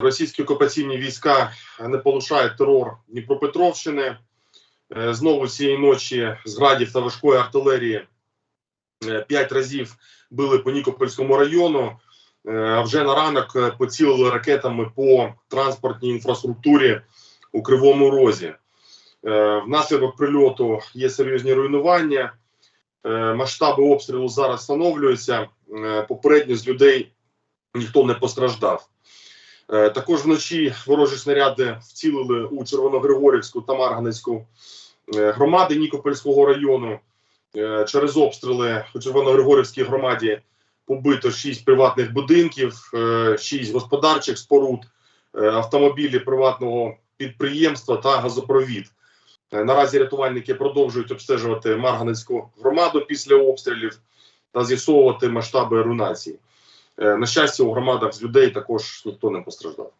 Російські окупаційні війська не полишають терор Дніпропетровщини. Е, Знову цієї ночі з градів та важкої артилерії е, п'ять разів били по Нікопольському району. Е, А вже на ранок поцілили ракетами по транспортній інфраструктурі у Кривому Розі. Внаслідок прильоту є серйозні руйнування. Масштаби обстрілу зараз встановлюються. Попередньо з людей ніхто не постраждав. Е, Також вночі ворожі снаряди вцілили у Червоногригорівську та Марганецьку е, громади Нікопольського району. Е, Через обстріли у Червоногригорівській громаді побито 6 приватних будинків, 6 господарчих споруд, автомобілі приватного підприємства та газопровід. Наразі рятувальники продовжують обстежувати Марганецьку громаду після обстрілів та з'ясовувати масштаби руйнації. Е, На щастя, у громадах з людей також ніхто не постраждав.